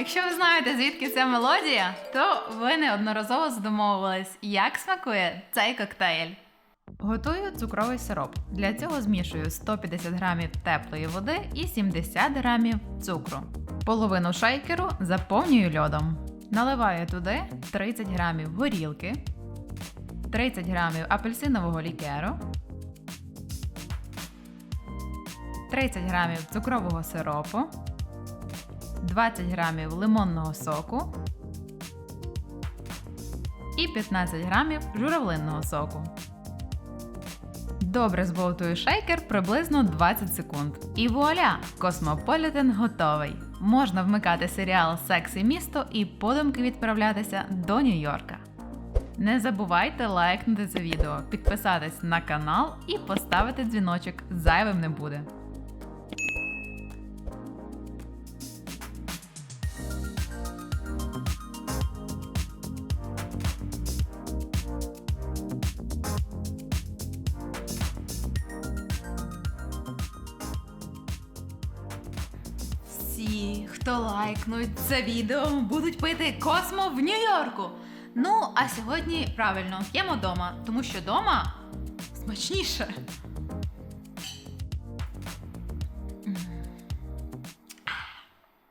Якщо ви знаєте, звідки ця мелодія, то ви неодноразово задумовувались, як смакує цей коктейль. Готую цукровий сироп. Для цього змішую 150 грамів теплої води і 70 грамів цукру. Половину шейкеру заповнюю льодом. Наливаю туди 30 грамів горілки, 30 грамів апельсинового лікеру, 30 грамів цукрового сиропу, 20 грамів лимонного соку і 15 грамів журавлинного соку. Добре зболтую шейкер приблизно 20 секунд. І вуаля! Космополітен готовий. Можна вмикати серіал Секс і місто і подумки відправлятися до Нью-Йорка. Не забувайте лайкнути це відео, підписатись на канал і поставити дзвіночок. Зайвим не буде. Всі, хто лайкнуть це відео, будуть пити космо в Нью-Йорку. Ну, а сьогодні правильно п'ємо дома, тому що дома смачніше.